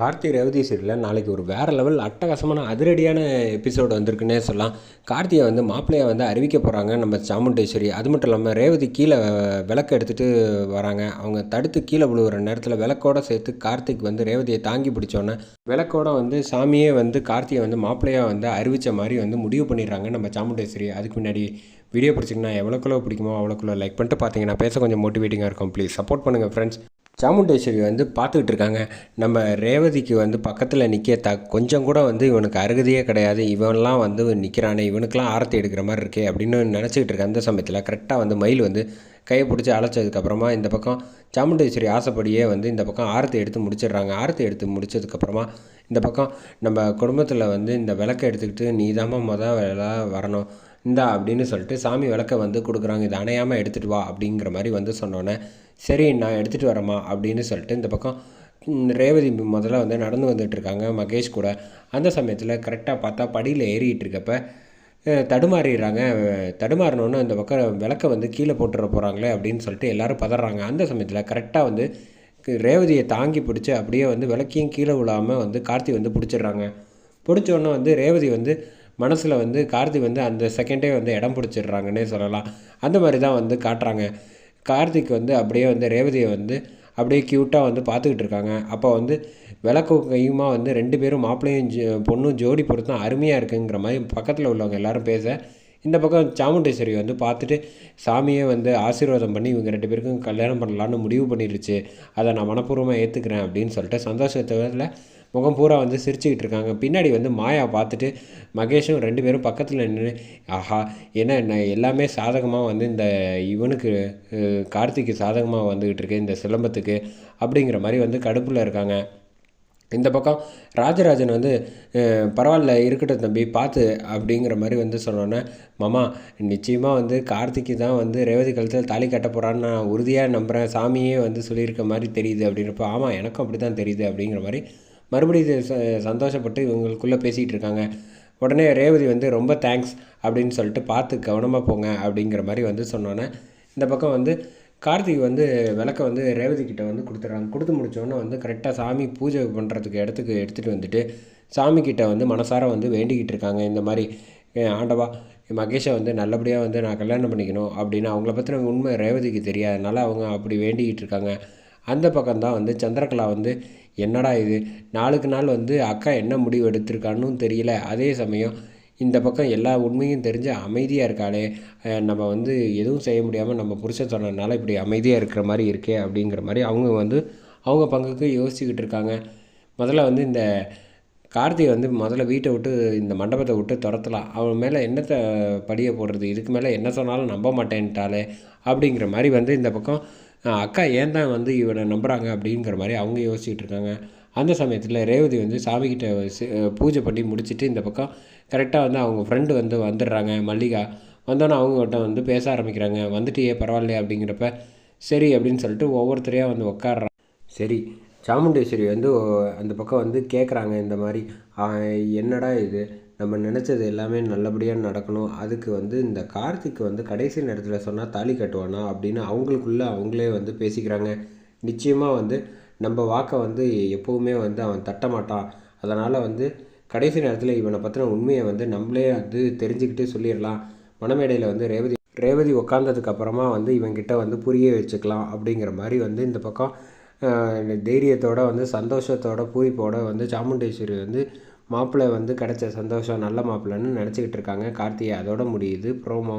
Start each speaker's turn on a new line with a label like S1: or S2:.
S1: கார்த்தி ரேவதி சீரியலில் நாளைக்கு ஒரு வேறு லெவல் அட்டகாசமான அதிரடியான எபிசோடு வந்திருக்குன்னே சொல்லலாம். கார்த்தியை வந்து மாப்பிள்ளையை வந்து அறிவிக்க போகிறாங்க நம்ம சாமுண்டேஸ்வரி. அது மட்டும் இல்லாமல் ரேவதி கீழே விளக்கு எடுத்துகிட்டு வராங்க. அவங்க தடுத்து கீழே விழுவுற நேரத்தில் விளக்கோட சேர்த்து கார்த்திக் வந்து ரேவதியை தாங்கி பிடிச்சோன்னே விளக்கோட வந்து சாமியே வந்து கார்த்தியை வந்து மாப்பிள்ளையாக வந்து அறிவித்த மாதிரி வந்து முடிவு பண்ணிடுறாங்க நம்ம சாமுண்டேஸ்வரி. அதுக்கு முன்னாடி வீடியோ பிடிச்சிங்கன்னா எவ்வளோக்குள்ளோ பிடிக்குமோ அவ்வளோக்குள்ளோ லைக் பண்ணிட்டு பார்த்தீங்கன்னா பேச கொஞ்சம் மோட்டிவேட்டிங்காக இருக்கும். ப்ளீஸ் சப்போர்ட் பண்ணுங்கள் ஃப்ரெண்ட்ஸ் சாமுண்டேஸ்வரி வந்து பார்த்துக்கிட்டு இருக்காங்க. நம்ம ரேவதிக்கு வந்து பக்கத்தில் நிற்க த கொஞ்சம் கூட வந்து இவனுக்கு அருகதையே கிடையாது. இவன்லாம் வந்து நிற்கிறானே இவனுக்கெலாம் ஆரத்தி எடுக்கிற மாதிரி இருக்கே அப்படின்னு நினச்சிக்கிட்டு இருக்க அந்த சமயத்தில் கரெக்டாக வந்து மயில் வந்து கையை பிடிச்சி அழைச்சதுக்கப்புறமா இந்த பக்கம் சாமுண்டேஸ்வரி ஆசைப்படியே வந்து இந்த பக்கம் ஆரத்தி எடுத்து முடிச்சிடுறாங்க. ஆரத்தி எடுத்து முடிச்சதுக்கப்புறமா இந்த பக்கம் நம்ம குடும்பத்தில் வந்து இந்த விளக்கை எடுத்துக்கிட்டு நீ தாம்மா மொதல் வேலை வரணும். இந்தா அப்படின்னு சொல்லிட்டு சாமி விளக்க வந்து கொடுக்குறாங்க. இது அணையாமல் எடுத்துகிட்டு வா அப்படிங்கிற மாதிரி வந்து சொன்னோன்னே சரி நான் எடுத்துகிட்டு வரேம்மா அப்படின்னு சொல்லிட்டு இந்த பக்கம் ரேவதி முதல்ல வந்து நடந்து வந்துட்டுருக்காங்க மகேஷ் கூட. அந்த சமயத்தில் கரெக்டாக பார்த்தா படியில் ஏறிட்டு இருக்கப்ப தடுமாறிடுறாங்க. தடுமாறினோன்னு அந்த பக்கம் விளக்க வந்து கீழே போட்டுற போகிறாங்களே அப்படின்னு சொல்லிட்டு எல்லோரும் பதறாங்க. அந்த சமயத்தில் கரெக்டாக வந்து ரேவதியை தாங்கி பிடிச்சி அப்படியே வந்து விளக்கையும் கீழே விழாமல் வந்து கார்த்தி வந்து பிடிச்சிடுறாங்க. பிடிச்சோன்னே வந்து ரேவதி வந்து மனசில் வந்து கார்த்தி வந்து அந்த செகண்டே வந்து இடம் பிடிச்சிடுறாங்கன்னே சொல்லலாம். அந்த மாதிரி தான் வந்து காட்டுறாங்க. கார்த்திக் வந்து அப்படியே வந்து ரேவதியை வந்து அப்படியே க்யூட்டாக வந்து பார்த்துக்கிட்டு இருக்காங்க. அப்போ வந்து விளக்கு கையுமா வந்து ரெண்டு பேரும் மாப்பிள்ளையும் பொண்ணும் ஜோடி பொருத்தம் அருமையாக இருக்குங்கிற மாதிரி பக்கத்தில் உள்ளவங்க எல்லோரும் பேச இந்த பக்கம் சாமுண்டேஸ்வரி வந்து பார்த்துட்டு சாமியே வந்து ஆசீர்வாதம் பண்ணி இவங்க ரெண்டு பேருக்கும் கல்யாணம் பண்ணலான்னு முடிவு பண்ணிருச்சு. அதை நான் மனப்பூர்வமாக ஏற்றுக்கிறேன் அப்படின்னு சொல்லிட்டு சந்தோஷத்தில் முகம் பூரா வந்து சிரிச்சுக்கிட்டு இருக்காங்க. பின்னாடி வந்து மாயா பார்த்துட்டு மகேஷும் ரெண்டு பேரும் பக்கத்தில் நின்று ஆஹா என்ன எல்லாமே சாதகமாக வந்து இந்த இவனுக்கு கார்த்திக்கு சாதகமாக வந்துக்கிட்டு இருக்கு இந்த சிலம்பத்துக்கு அப்படிங்கிற மாதிரி வந்து கடுப்பில் இருக்காங்க. இந்த பக்கம் ராஜராஜன் வந்து பரவாயில்ல இருக்கட்டும் தம்பி பார்த்து அப்படிங்கிற மாதிரி வந்து சொன்னோன்னே மாமா நிச்சயமாக வந்து கார்த்திக்கு தான் வந்து ரேவதி கழுத்தில் தாலி கட்ட போகிறான்னு நான் உறுதியாக நம்புகிறேன் சாமியே வந்து சொல்லியிருக்க மாதிரி தெரியுது. அப்படின்றப்போ ஆமாம் எனக்கும் அப்படி தான் தெரியுது. அப்படிங்கிற மாதிரி மறுபடியும் சந்தோஷப்பட்டு இவங்களுக்குள்ளே பேசிகிட்டு இருக்காங்க. உடனே ரேவதி வந்து ரொம்ப தேங்க்ஸ் அப்படின்னு சொல்லிட்டு பார்த்து கவனமாக போங்க அப்படிங்கிற மாதிரி வந்து சொன்னோன்னே இந்த பக்கம் வந்து கார்த்திக் வந்து விளக்க வந்து ரேவதி கிட்ட வந்து கொடுத்துட்றாங்க. கொடுத்து முடித்தோடனே வந்து கரெக்டாக சாமி பூஜை பண்ணுறதுக்கு இடத்துக்கு எடுத்துகிட்டு வந்துட்டு சாமி கிட்ட வந்து மனசார வந்து வேண்டிக்கிட்டு இருக்காங்க. இந்த மாதிரி ஆண்டவா மகேஷை வந்து நல்லபடியாக வந்து நான் கல்யாணம் பண்ணிக்கணும் அப்படின்னு அவங்கள பற்றின உண்மை ரேவதிக்கு தெரியாதனால அவங்க அப்படி வேண்டிக்கிட்டு இருக்காங்க. அந்த பக்கம்தான் வந்து சந்திரகலா வந்து என்னடா இது? நாளுக்கு நாள் வந்து அக்கா என்ன முடிவு எடுத்திருக்கான்னு தெரியல. அதே சமயம் இந்த பக்கம் எல்லா உண்மையும் தெரிஞ்சு அமைதியாக இருக்காளே. நம்ம வந்து எதுவும் செய்ய முடியாமல் நம்ம புருஷன் சொன்னதுனால இப்படி அமைதியாக இருக்கிற மாதிரி இருக்கே அப்படிங்கிற மாதிரி அவங்க வந்து அவங்க பங்குக்கு யோசிச்சுக்கிட்டு இருக்காங்க. முதல்ல வந்து இந்த கார்த்திகை வந்து முதல்ல வீட்டை விட்டு இந்த மண்டபத்தை விட்டு துரத்தலாம். அவன் மேலே என்னத்தை படியை போடுறது? இதுக்கு மேலே என்ன சொன்னாலும் நம்ப மாட்டேன்ட்டாலே அப்படிங்கிற மாதிரி வந்து இந்த பக்கம் அக்கா ஏன் தான் வந்து இவனை நம்புகிறாங்க அப்படிங்கிற மாதிரி அவங்க யோசிச்சுட்டு இருக்காங்க. அந்த சமயத்தில் ரேவதி வந்து சாமிக்கிட்ட பூஜை பண்ணி முடிச்சுட்டு இந்த பக்கம் கரெக்டாக வந்து அவங்க ஃப்ரெண்டு வந்து வந்துடுறாங்க. மல்லிகா வந்தோன்னே அவங்ககிட்ட வந்து பேச ஆரம்பிக்கிறாங்க. வந்துட்டியே பரவாயில்லையே அப்படிங்கிறப்ப சரி அப்படின்னு சொல்லிட்டு ஒவ்வொருத்தரையாக வந்து உட்காடுறாங்க சரி சாமுண்டேஸ்வரி வந்து அந்த பக்கம் வந்து கேட்குறாங்க இந்த மாதிரி என்னடா இது? நம்ம நினச்சது எல்லாமே நல்லபடியாக நடக்கணும். அதுக்கு வந்து இந்த கார்த்திக் வந்து கடைசி நேரத்தில் சொன்னால் தாலி கட்டுவானா? அப்படின்னு அவங்களுக்குள்ளே அவங்களே வந்து பேசிக்கிறாங்க. நிச்சயமாக வந்து நம்ம வாக்கை வந்து எப்போவுமே வந்து அவன் தட்ட மாட்டான். அதனால் வந்து கடைசி நேரத்தில் இவனை பற்றின உண்மையை வந்து நம்மளே வந்து தெரிஞ்சுக்கிட்டு சொல்லிடலாம். மணமேடையில் வந்து ரேவதி ரேவதி உக்காந்ததுக்கு அப்புறமா வந்து இவங்கிட்ட வந்து புரிய வச்சுக்கலாம் அப்படிங்கிற மாதிரி வந்து இந்த பக்கம் தைரியத்தோடு வந்து சந்தோஷத்தோட பூரிப்போட வந்து சாமுண்டேஸ்வரி வந்து மாப்பிள்ளை வந்து கிடச்ச சந்தோஷம் நல்ல மாப்பிள்ளைன்னு நினச்சிக்கிட்டு இருக்காங்க. கார்த்திகை அதோட முடியுது. ப்ரோமோ.